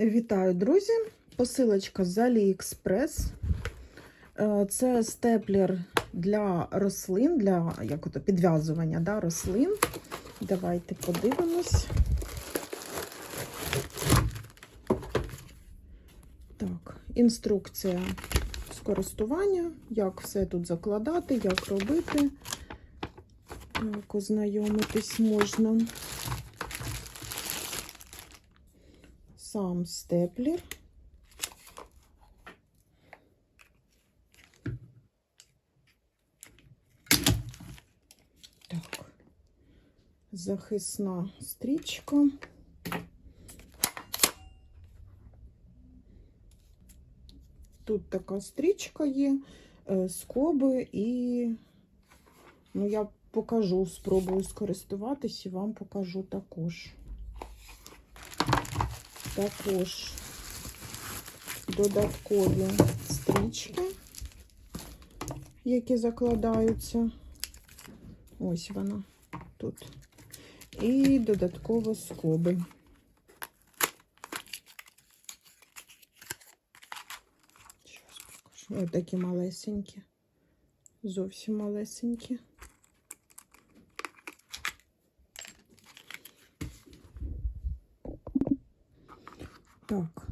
Вітаю, друзі! Посилочка з AliExpress. Е, Це степлер для рослин, для як ото, підв'язування да, рослин. Давайте подивимось. Так, інструкція з користування, як все тут закладати, як робити. Так, ознайомитись можна. Сам степлер. Так, захисна стрічка. Тут така стрічка є, е, скоби і ну, я покажу, спробую скористуватись і вам покажу також. Також додаткові стрічки, які закладаються. Ось вона тут. І додатково скоби. Ось такі малесенькі. Зовсім малесенькі. Так.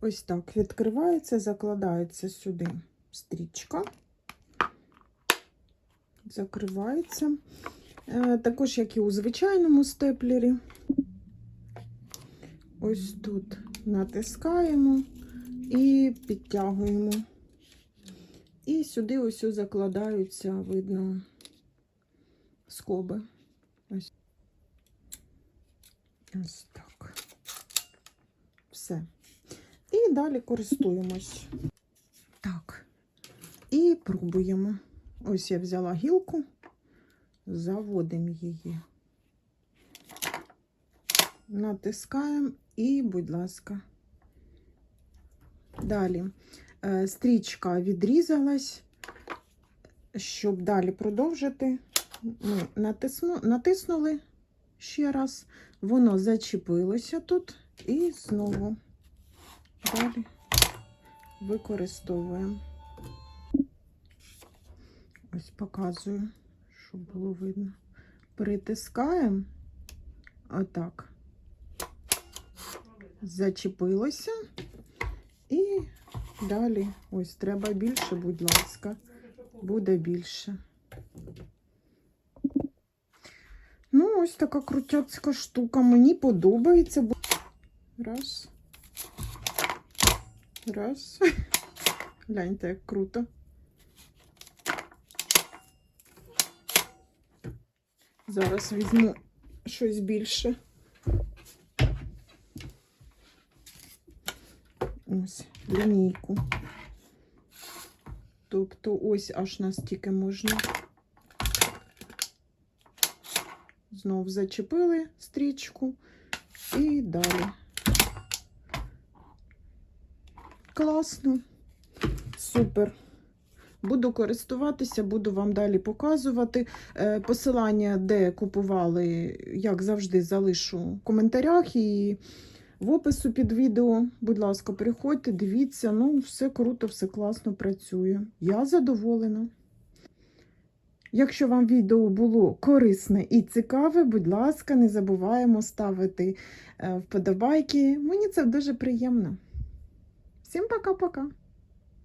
Ось так відкривається, закладається сюди стрічка, закривається. Е, Також, як і у звичайному степлері. Ось тут натискаємо і підтягуємо. І сюди ось закладаються, видно, скоби. Ось. Ось так. Все. І далі користуємось. Так. І пробуємо. Ось я взяла гілку, заводимо її. Натискаємо і, будь ласка. Далі е, стрічка відрізалась. Щоб далі продовжити, ми натисну, натиснули ще раз, воно зачепилося тут і знову далі використовуємо. Ось показую, щоб було видно. Притискаємо отак. Зачепилося. І далі, ось треба більше, будь ласка, буде більше. Ну, ось така крутяцька штука. Мені подобається. Раз. Раз. Гляньте, як круто. Зараз візьму щось більше. Ось, лінійку. Тобто ось аж настільки можна. Знов зачепили стрічку і далі. Класно, супер. Буду користуватися, буду вам далі показувати. Е, Посилання, де купували, як завжди, залишу в коментарях і в опису під відео. Будь ласка, переходьте, дивіться. Ну, все круто, все класно працює. Я задоволена. Якщо вам відео було корисне і цікаве, будь ласка, не забуваємо ставити е, вподобайки. Мені це дуже приємно. Всім пока-пока!